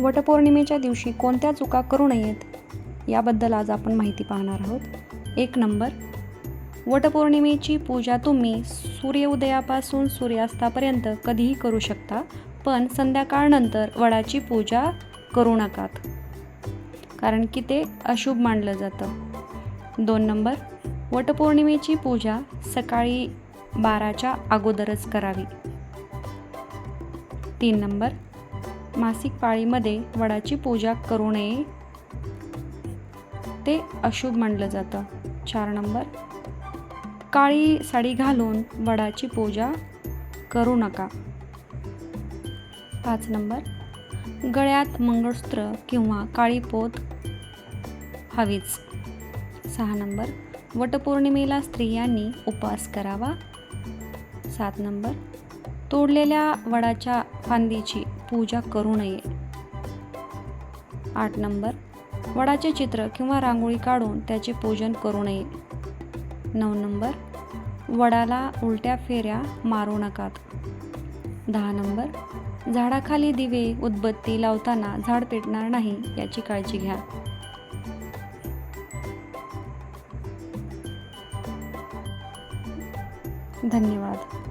वटपौर्णिमेच्या दिवशी कोणत्या चुका करू नयेत याबद्दल आज आपण माहिती पाहणार आहोत. एक नंबर वटपौर्णिमेची पूजा तुम्ही सूर्योदयापासून सूर्यास्तापर्यंत कधीही करू शकता पण संध्याकाळनंतर वडाची पूजा करू नकात. कारण की ते अशुभ मानलं जातं. दोन नंबर वटपौर्णिमेची पूजा सकाळी बाराच्या अगोदरच करावी. तीन नंबर मासिक पाळीमध्ये वडाची पूजा करू नये. ते अशुभ मानलं जातं. चार नंबर. काळी साडी घालून वडाची पूजा करू नका. पाच नंबर. गळ्यात मंगळसूत्र किंवा काळी पोत हवीच. सहा नंबर. वटपौर्णिमेला स्त्रियांनी उपवास करावा. सात नंबर. तोडलेल्या वडाच्या फांदीची पूजा करू नये. आठ नंबर. वडाचे चित्र किंवा रांगोळी काढून त्याचे पूजन करू नये. नऊ नंबर. वडाला उलट्या फेऱ्या मारू नकात. दहा नंबर. झाडाखाली दिवे उदबत्ती लावताना झाड पेटणार नाही याची काळजी घ्या. धन्यवाद.